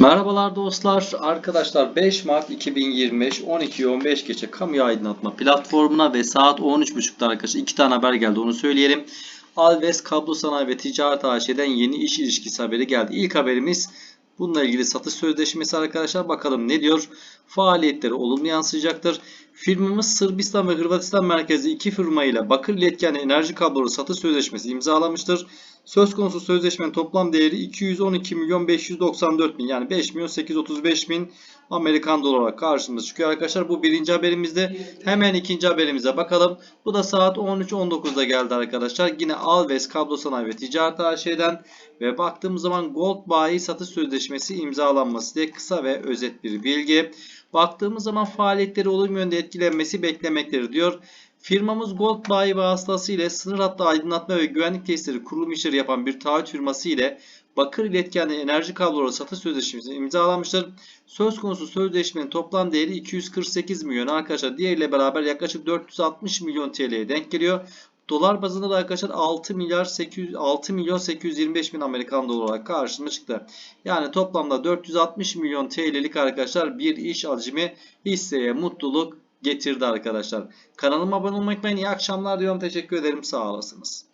Merhabalar dostlar. Arkadaşlar 5 Mart 2025 12.15 geçe kamu aydınlatma platformuna ve saat 13.30'da arkadaşlar iki tane haber geldi onu söyleyelim. Alves Kablo Sanayi ve Ticaret AŞ'den yeni iş ilişkisi haberi geldi. İlk haberimiz bununla ilgili satış sözleşmesi arkadaşlar. Bakalım ne diyor? Faaliyetleri olumlu yansıyacaktır. Firmamız Sırbistan ve Hırvatistan merkezli iki firma ile bakır iletken enerji kabloları satış sözleşmesi imzalamıştır. Söz konusu sözleşmenin toplam değeri 212 milyon 594 bin yani 5 milyon 835 bin Amerikan dolar olarak karşımıza çıkıyor arkadaşlar. Bu birinci haberimizde. Hemen ikinci haberimize bakalım. Bu da saat 13.19'da geldi arkadaşlar. Yine Alves Kablo Sanayi ve Ticaret AŞ'den ve baktığımız zaman Gold bayi satış sözleşmesi imzalanması diye kısa ve özet bir bilgi. Baktığımız zaman faaliyetleri olumlu yönde etkilenmesi beklemektedir diyor. Firmamız Gold bayi vasıtasıyla sınır hattı aydınlatma ve güvenlik testleri kurulum işleri yapan bir taahhüt firması ile bakır iletkenli enerji kabloları satış sözleşmesi imzalanmıştır. Söz konusu sözleşmenin toplam değeri 248 milyon arkadaşlar. Diğeriyle beraber yaklaşık 460 milyon TL'ye denk geliyor. Dolar bazında da arkadaşlar 6 milyar 800 6 milyon 825 bin Amerikan dolar olarak karşımıza çıktı. Yani toplamda 460 milyon TL'lik arkadaşlar bir iş hacmi hisseye mutluluk getirdi arkadaşlar. Kanalıma abone olmayı unutmayın. İyi akşamlar diyorum. Teşekkür ederim. Sağ olasınız.